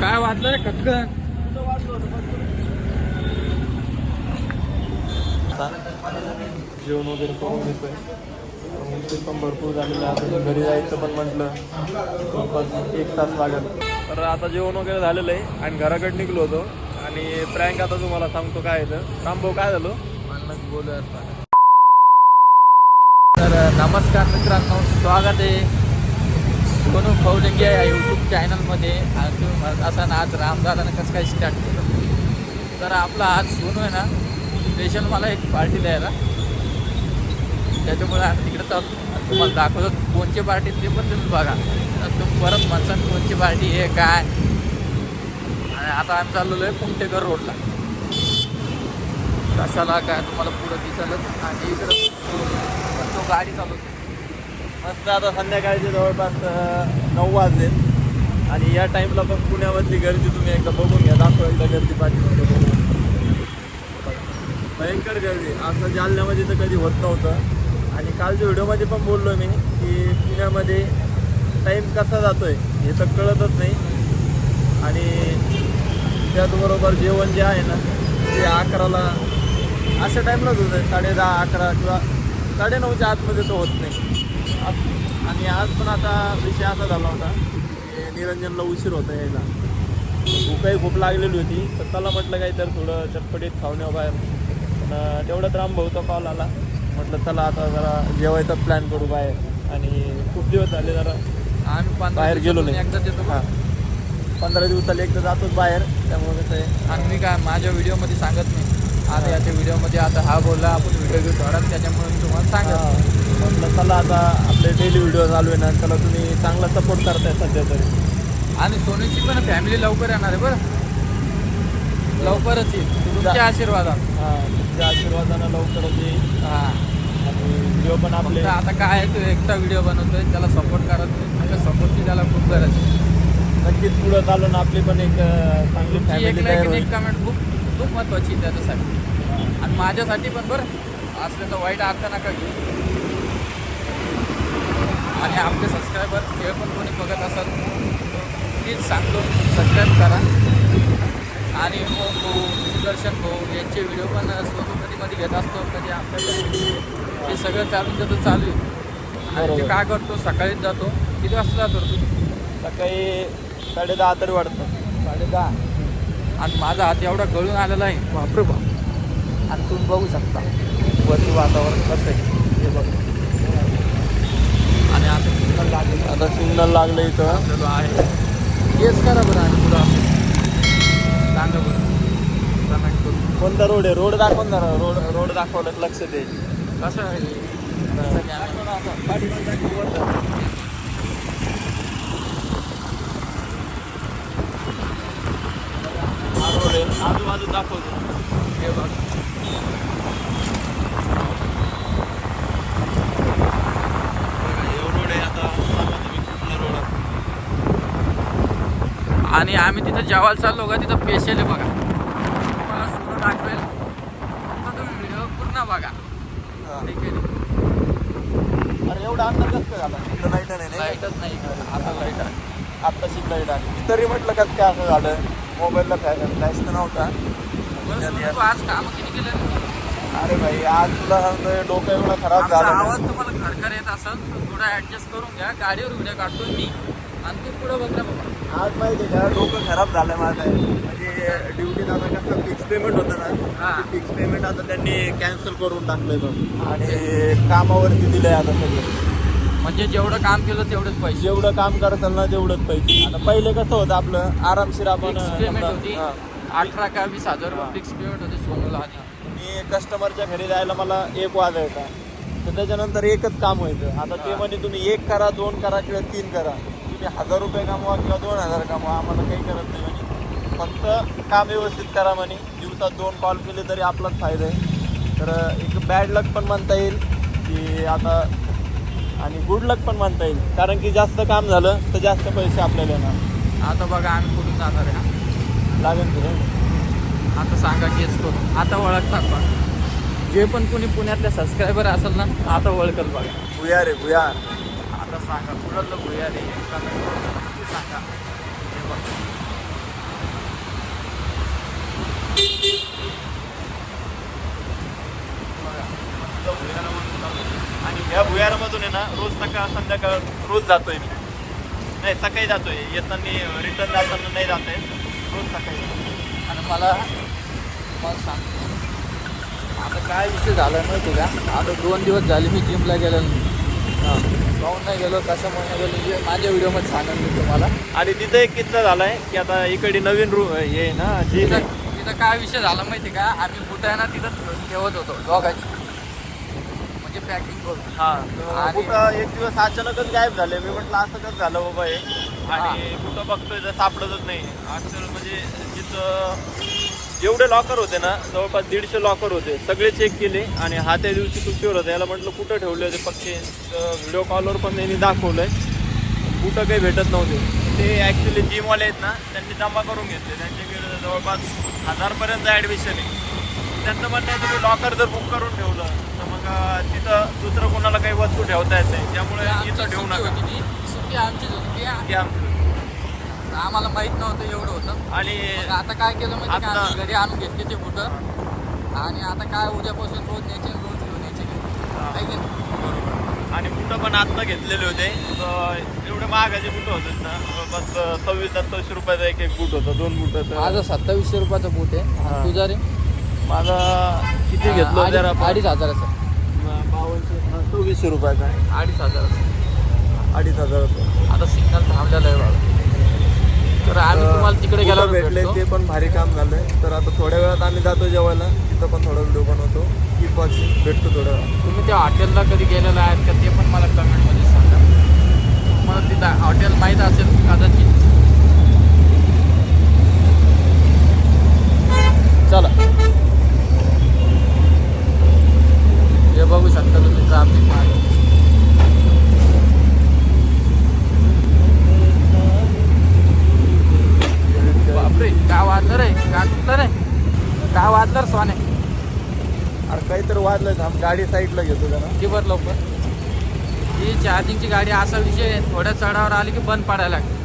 काय वाटलं रे कटकन जेवण वगैरे करून घेतोय. उंची पण भरपूर झालेलं आहे. आता घरी जायचं पण म्हटलं जवळपास एक तास लागेल. तर आता जेवण वगैरे झालेलं आहे आणि घराकडे निघलो होतो. आणि प्रँक आता तुम्हाला सांगतो काय येतं रामभाऊ काय झालो? बोलूया तर नमस्कार मित्रांनो स्वागत आहे. सोनू फौलिंगे या यूट्यूब चॅनलमध्ये आणि तुम्ही म्हणत असाल आज रामदादानं कसं काय स्टार्ट केलं. तर आपला आज सोनू आहे ना स्पेशल मला एक पार्टी द्यायला. त्याच्यामुळे आम्ही तिकडे चालतो तुम्हाला दाखवतो कोणची पार्टी ते पण तुम्ही बघा. तर तुम्ही परत म्हणसान कोणची पार्टी आहे काय? आणि आता आम्ही चाललेलो आहे कुमटेकर रोडला कशाला काय तुम्हाला पुढं दिसलं आणि इकडं तो- तो गाडी चालवतो. मस्त आता संध्याकाळचे जवळपास नऊ वाजले. आणि या टाईमला पण पुण्यामधली गर्दी तुम्ही एकदा बघून घ्या. दाखव एकदा गर्दी पाठीमध्ये बघून. भयंकर गर्दी. असं जालन्यामध्ये तर कधी होत नव्हतं. आणि कालच्या व्हिडिओमध्ये पण बोललो मी की पुण्यामध्ये टाईम कसा जातो आहे हे तर कळतच नाही. आणि त्याचबरोबर जेवण जे आहे ना ते अकराला अशा टाईमलाच होतं आहे साडे दहा अकरा किंवा साडेनऊच्या आतमध्ये तो होत नाही. आणि आज पण आता विषय असा झाला होता की निरंजनला उशीर होता यायला. भूकही खूप लागलेली होती तर त्याला म्हटलं काही तर थोडं चटपटीत खाऊन बाहेर. पण अं, तेवढ्यात राम भाऊचा कॉल आला. म्हटलं चला आता जरा जेवायचा प्लॅन करू बाहेर. आणि खूप दिवस झाले जरा आम्ही बाहेर गेलो नाही. एकदाच येतो हां. पंधरा दिवसाला एकदा जातोच बाहेर. त्यामुळे कसं आहे आणि मी काय माझ्या व्हिडिओमध्ये सांगत नाही. आता याच्या व्हिडिओमध्ये आता हा बोलला आपण व्हिडिओ घेऊ थोडा त्याच्यामुळे मी तुम्हाला सांगत म्हटलं चला आता आपले डेली व्हिडिओ चालू आहे ना त्याला तुम्ही चांगला सपोर्ट करताय सध्या तरी. आणि सोनूची पण फॅमिली लवकर येणार आहे बरं. लवकरच येईल. तुमच्या आशीर्वादात हां तुमच्या आशीर्वादानं लवकरच येईल. हा. आणि व्हिडिओ पण आपले आता काय आहे तो एकटा व्हिडिओ बनवतोय त्याला सपोर्ट करत नाही. त्याच्या सपोर्टची त्याला खूप गरज आहे. नक्कीच पुढं चालून आपली पण एक चांगली फॅमिली तयार एक कमेंट खूप खूप महत्वाची आहे त्याच्यासाठी. आणि माझ्यासाठी पण बरं. असलं तर वाईट अर्थ नका घेऊ. आणि आपले सबस्क्रायबर हे पण कोणी बघत असाल प्लीज सांगतो सबस्क्राईब करा. आणि ओम भाऊ सुदर्शन भाऊ यांचे व्हिडिओ पण स्वतः कधी मध्ये घेत असतो कधी आपल्याकडे हे सगळं चालून त्याचं चालू आहे. आणि ते. काय करतो सकाळीच जातो. किती वाजता जातो तू? सकाळी साडे दहा तरी वाटतं. साडे दहा. आणि माझा हात एवढा गळून आलेला आहे. बापरे बाप. आणि तुम्ही बघू शकता. वरती वातावरण कसं आहे? हे बघा. आणि आता सिग्नल लागेल. आता सिग्नल लागलं इथं. आहे. तेच करा बरं आणि पुढं आपण सांगा बरं कमेंट करून कोणता रोड आहे? रोड दाखव ना जरा. रोड रोड दाखवलं लक्ष दे. कसं आहे. आजूबाजू दाखवतो. हे बघ रोड आहे आता सांगा तुम्ही कुठला रोड आहे आणि आम्ही तिथं जेवायला चाललो का तिथं पेशल आहे बघा. तुम्हाला सुरू दाखवेल. फक्त तुम्ही व्हिडिओ पूर्ण बघा. ठीक आहे अरे एवढा अंतर कसं काय झाला? लाइट नाही नाही लाईटच नाही आता लाइट आहे लाइट आली. मी तरी म्हटलं कसं काय असं झालं? मोबाईलला फ्लॅश तर नव्हता. आज काम किती केलं? अरे भाई आज तुला सांगतोय डोकं एवढं खराब झालं आवाज. तुम्हाला खडखर येत असेल तर थोडा ऍडजस्ट करून घ्या. गाडीवर व्हिडिओ काढतो मी. आणि तू पुढे बघ ना बाबा. आज माहिती का डोकं खराब झालं माझं म्हणजे ड्युटीत आता कसं फिक्स पेमेंट होतं हा. ना फिक्स पेमेंट आता त्यांनी कॅन्सल करून टाकलंय बघ. आणि कामावरती दिलंय आता सगळं. म्हणजे जेवढं काम केलं तेवढेच पैसे. जेवढं काम करताल ना तेवढंच पैसे. आता पहिले कसं होतं आपलं आरामशीर आपण पेमेंट होती. अठरा का वीस हजार फिक्स पेमेंट होते सोनूला मी कस्टमरच्या घरी जायला मला एक वाजायचा. तर त्याच्यानंतर एकच काम व्हायचं. आता ते म्हणे तुम्ही एक करा दोन करा किंवा तीन करा. तुम्ही हजार रुपये कमवा किंवा दोन हजार कमवा आम्हाला काही करत नाही म्हणे. फक्त काम व्यवस्थित करा म्हणे. दिवसात दोन कॉल केले तरी आपलाच फायदा आहे. तर एक बॅड लक पण म्हणता येईल की आता आणि गुड लक पण म्हणता येईल. कारण की जास्त काम झालं तर जास्त पैसे आपल्याला येणार. आता बघा आम्ही कुठून जाणार आहे. लागेल तुला आता सांगा गेस करून. आता ओळख टाका जे पण कोणी पुण्यातले सबस्क्रायबर असेल ना आता ओळखल बघा. भुया रे भुया सांगा कुणाला भुया रे कमेंट करून नक्की सांगा. हे बघा. आणि ह्या भुयारामधून आहे ना रोज सकाळ संध्याकाळ रोज जातोय मी. नाही सकाळी जातोय. येताना रिटर्न जाताना नाही जातोय रोज सकाळी आणि मला मग सांग. आता काय विषय झाला माहिती का? आता दोन दिवस झाले मी जिमला गेलेलो नाही. जाऊन नाही गेलो कशामुळे नाही गेलो हे माझ्या व्हिडिओमध्ये सांगेन मी तुम्हाला. आणि तिथं एक किस्सा झालाय की आता इकडे नवीन रू हे ना जी तिथं तिथं काय विषय झाला माहिती का? आम्ही बुटायना तिथं ठेवत होतो दोघांची. म्हणजे पॅकिंग करून. हा. आणि- कुठं एक दिवस अचानकच गायब झाले. मी म्हटलं असं कसं झालं बाबा हे? आणि कुठं बघतोय तर सापडतच नाही. अक्षर म्हणजे जिथं जेवढे लॉकर होते ना जवळपास दीडशे लॉकर होते. सगळे चेक केले आणि हा त्या दिवशी सुट्टीवर होता. याला म्हटलं कुठं ठेवले होते? पक्षी व्हिडिओ कॉलवर पण त्यांनी दाखवलंय. कुठं काही भेटत नव्हते. ते ॲक्च्युली जिमवाले आहेत ना त्यांनी जमा करून घेतले. त्यांच्याकडे जवळपास हजारपर्यंत ॲडमिशन आहे. त्यांचं म्हणणं आहे तुम्ही लॉकर जर बुक करून ठेवलं तर मग तिथं दुसरं कोणाला काही वस्तू ठेवता येत नाही. त्यामुळे इथं ठेवू नका. ते आमचं. आम्हाला माहीत नव्हतं एवढं होतं. आणि मग आता काय केलं म्हणजे आता- का? आम्ही घरी आणून घेतले ते बुटं. आणि आता काय उद्यापासून रोज न्यायचे रोज घेऊन यायचे. नाही? आणि बुटं पण आत्ता घेतलेले होते. तर एवढे महागाचे बुटं होते ना. बस सव्वीस सत्तावीसशे रुपयाचा एक एक बूट होता. दोन बुट होतं. माझं सत्तावीसशे रुपयाचा बूट आहे. हा. तुझा रे माझा किती घेतलं अडीच- जर अडीच हजाराचा. बावनशे हा, सव्वीसशे रुपयाचा. आहे अडीच हजाराचा. अडीच हजाराचा. आता सिग्नल थांबलेलं आहे बाबा. तर आम्ही तुम्हाला तिकडे गेल्यावर भेटले ते पण भारी काम झालंय. तर आता थोड्या वेळात आम्ही जातो जेवायला. तिथं पण थोडा व्हिडिओ बनवतो. की वॉचिंग भेटतो थोड्या वेळात. तुम्ही त्या हॉटेलला कधी गेलेला आहेत का ते पण मला कमेंटमध्ये सांगा. मला तिथं हॉटेल माहीत असेल कदाचित. चला. हे बघू शकता तुम्ही ट्राफिक मागे बापरे काय वाजलं रे काय कुठलं रे काय वाजलं रे सोने अरे काहीतरी वाजलं थांब गाडी साईडला घेतो जरा. किती बर लवकर? ही चार्जिंगची गाडी असा विषय आहे थोड्या चढावर आली की बंद पडायला लागते.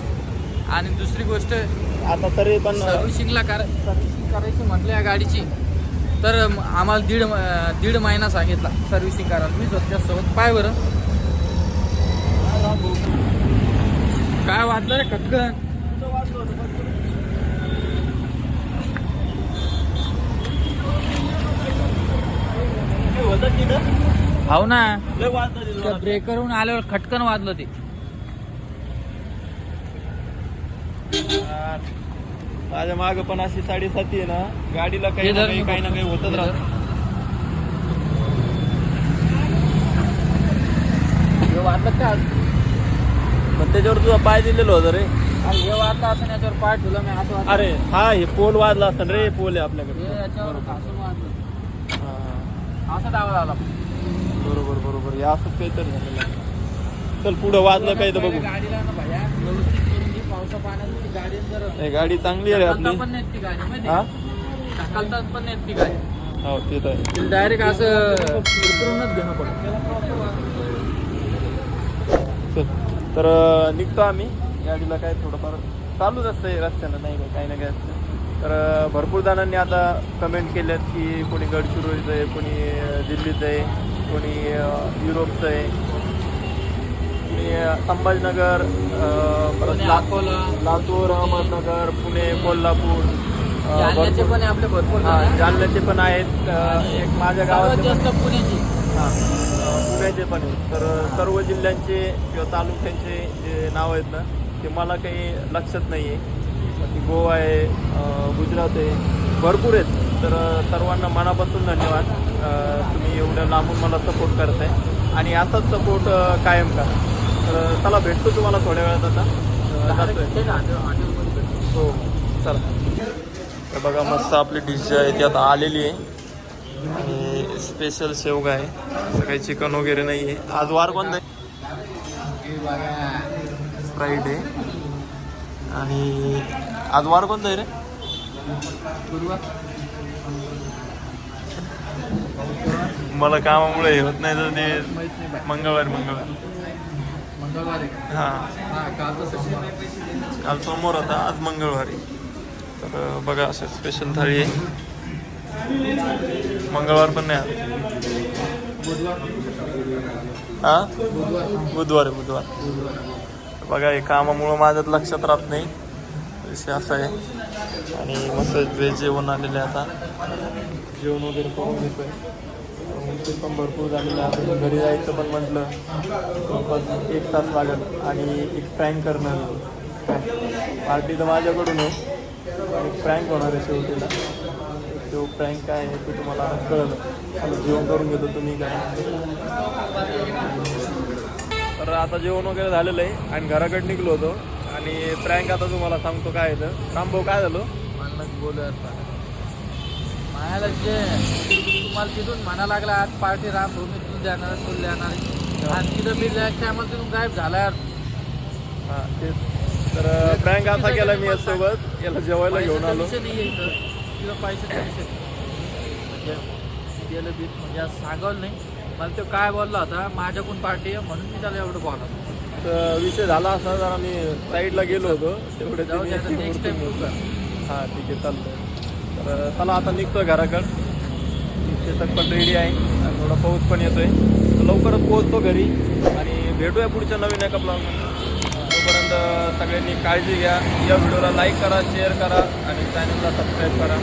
आणि दुसरी गोष्ट आता तरी पण सर्व्हिसिंगला कर सर्व्हिसिंग करायची म्हटलं या गाडीची तर म- आम्हाला दीड म- दीड महिना सांगितला सर्व्हिसिंग करायला. मी स्वतःसोबत पाय बरं. काय वाटलं रे खटकन हो ना. त्या ब्रेकरहून आल्यावर खटकन वाजलं ते. माझ्या माग पण अशी साडेसाती आहे ना. गाडीला काही ना काही काही ना. काही होतच राहत. वाजलं का पण त्याच्यावर तुझा पाय दिलेलं होतं रे. हे वाजलं असं याच्यावर पाय ठेवलं मी असं अरे हा हे पोल वाजला असतं रे पोल आहे आपल्याकडे. याच्यावर वाजलं. असं डावा आला. बरोबर बरोबर. या असं काहीतरी झालेलं आहे. चल पुढं वाजलं काही तर बघू. गाडीला ना भैया व्यवस्थित करून घे पावसा पाण्यात ती गाडी जर गाडी चांगली आहे रे ढकलता आपली. पण नाही ती गाडी माहिती हा? आहे? ढकलता पण नाही ती गाडी. हो ते तर आहे. डायरेक्ट असं उतरूनच घेणं पडतं. चल तर अं, निघतो आम्ही. गाडीला काय थोडंफार चालूच असतं रस्त्यानं नाही का काही ना काही असतं. तर भरपूर जणांनी आता कमेंट केल्यात की कोणी गडचिरोलीचं आहे कोणी दिल्लीचं आहे कोणी युरोपचं आहे. कोणी संभाजीनगर अकोला. लातूर अहमदनगर पुणे कोल्हापूर पण आपले भरपूर. जालन्याचे पण आहेत एक माझ्या गावात जास्त पुण्याची. हां पुण्याचे पण आहेत. तर सर्व जिल्ह्यांचे किंवा तालुक्यांचे जे नाव आहेत ना ते मला काही लक्षात नाही आहे गोवा आहे गुजरात आहे भरपूर आहेत. तर सर्वांना मनापासून धन्यवाद. तुम्ही एवढ्या लांबून मला सपोर्ट करताय. आणि असाच सपोर्ट कायम करा. तर चला भेटतो तुम्हाला थोड्या वेळात आता. हो चला. तर बघा मस्त आपली डिश जी आहे ती आता आलेली आहे. आणि स्पेशल शेवगा आहे. असं काही चिकन वगैरे नाही आहे आज वार कोणतं आहे. फ्राईड आहे. आणि आज वार कोणतं आहे रे? गुरुवार मला कामामुळे हे होत नाही तर ते मंगळवारी मंगळवार? हां. काल सोमवार होता आज मंगळवारी. तर बघा असं स्पेशल थाळी आहे. मंगळवार पण नाही आला. हा? बुधवार. आहे बुधवार. बघा हे कामामुळं माझ्यात लक्षात राहत नाही. विषय असा आहे. आणि मस्त व्हेज जेवण आलेले आहे आता. जेवण वगैरे करून घेतोय. उशीर पण भरपूर झालेलं आहे. घरी जायचं पण म्हटलं जवळपास एक तास लागेल. आणि एक प्रँक करणं पार्टी तर माझ्याकडून आहे. एक प्रँक होणार आहे शेवटीला. तो प्रँक काय आहे ते तुम्हाला कळलं. जेवण करून घेतो तुम्ही काय तर आता जेवण वगैरे झालेलं आहे आणि घराकडे निघलो होतो. आणि प्रँक आता तुम्हाला सांगतो काय आहे तर. रामभाऊ काय झालं? म्हणूनच बोलूया म्हणायला जे तुम्हाला तिथून म्हणा लागला आज पार्टी राम भूमी तुला देणार तुला देणार आणि तिथं मी टायमाला तिथून गायब झाला. यार हां तेच. तर प्रँक असा केला मी यासोबत. याला जेवायला घेऊन आलो. नाही तिथं विषय म्हणजे गेलं बीत म्हणजे आज सांगावलं नाही. मला तो काय बोलला होता माझ्याकडून पार्टी आहे म्हणून मी त्याला एवढं बोला तर विषय झाला असा जरा मी साईडला गेलो होतो तेवढे जाऊ नेक्स्ट टाइम हां ठीक आहे चालतंय. तर चला आता निघतोय घराकडं. शेतात पण रेडी आहे. आणि थोडा पाऊस पण येतोय. लवकरच पोहोचतो घरी. आणि भेटूया पुढच्या नवीन एका ब्लॉगमध्ये तोपर्यंत सगळ्यांनी काळजी घ्या. या व्हिडिओला लाईक करा शेअर करा आणि चॅनलला सबस्क्राईब करा.